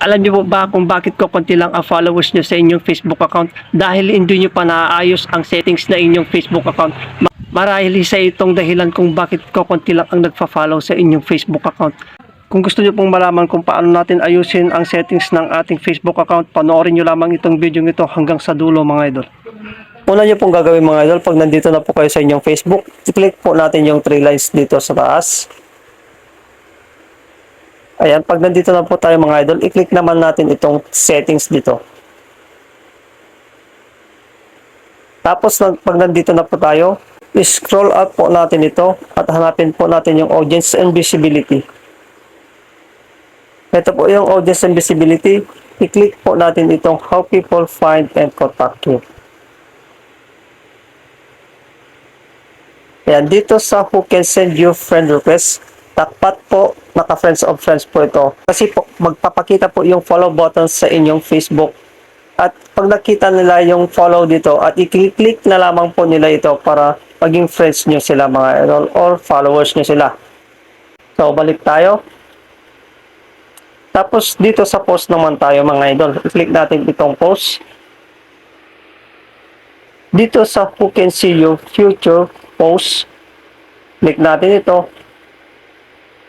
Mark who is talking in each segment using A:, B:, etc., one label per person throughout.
A: Alam niyo po ba kung bakit ko konti lang ang followers niyo sa inyong Facebook account? Dahil hindi niyo pa naaayos ang settings na inyong Facebook account. Ma- Marahil isa itong dahilan kung bakit ko konti lang ang nagfa-follow sa inyong Facebook account. Kung gusto niyo pong malaman kung paano natin ayusin ang settings ng ating Facebook account, panoorin niyo lamang itong video ito hanggang sa dulo mga idol. Una niyo pong gagawin mga idol, pag nandito na po kayo sa inyong Facebook, i-click po natin yung three lines dito sa taas. Ayan, pag nandito na po tayo mga idol, i-click naman natin itong settings dito. Tapos pag nandito na po tayo, scroll up po natin ito at hanapin po natin yung audience and visibility. Ito po yung audience and visibility. I-click po natin itong how people find and contact you. Ayan, dito sa who can send you friend request, takpat po, naka friends of friends po ito. Kasi po, magpapakita po yung follow button sa inyong Facebook. At pag nakita nila yung follow dito, at i-click na lamang po nila ito para maging friends nyo sila mga idol or followers nyo sila. So, balik tayo. Tapos, dito sa post naman tayo mga idol. I-click natin itong post. Dito sa who can see your future post, click natin ito.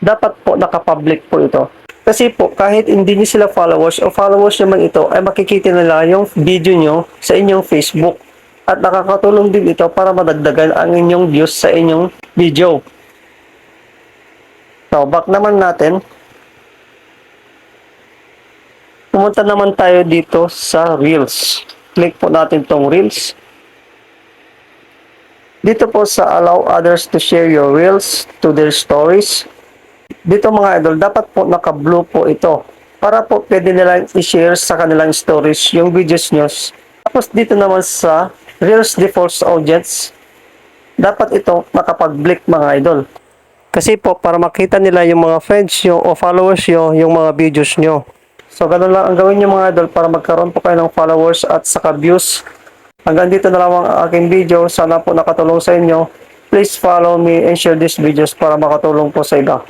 A: Dapat po nakapublic po ito. Kasi po, kahit hindi niyo sila followers o followers naman ito, ay makikita nila yung video nyo sa inyong Facebook. At nakakatulong din ito para madagdagan ang inyong views sa inyong video. So, back naman natin. Pumunta naman tayo dito sa Reels. Click po natin tong Reels. Dito po sa allow others to share your reels to their stories. Dito mga idol, dapat po naka-blue po ito. Para po pwede nilang i-share sa kanilang stories yung videos nyo. Tapos dito naman sa Reels Defaults Audience, dapat ito nakapag-blick mga idol. Kasi po, para makita nila yung mga friends nyo o followers nyo, yung mga videos nyo. So, ganun lang ang gawin nyo mga idol para magkaroon po kayo ng followers at saka views Hanggang dito na lang ang aking video. Sana po nakatulong sa inyo. Please follow me and share these videos para makatulong po sa iba.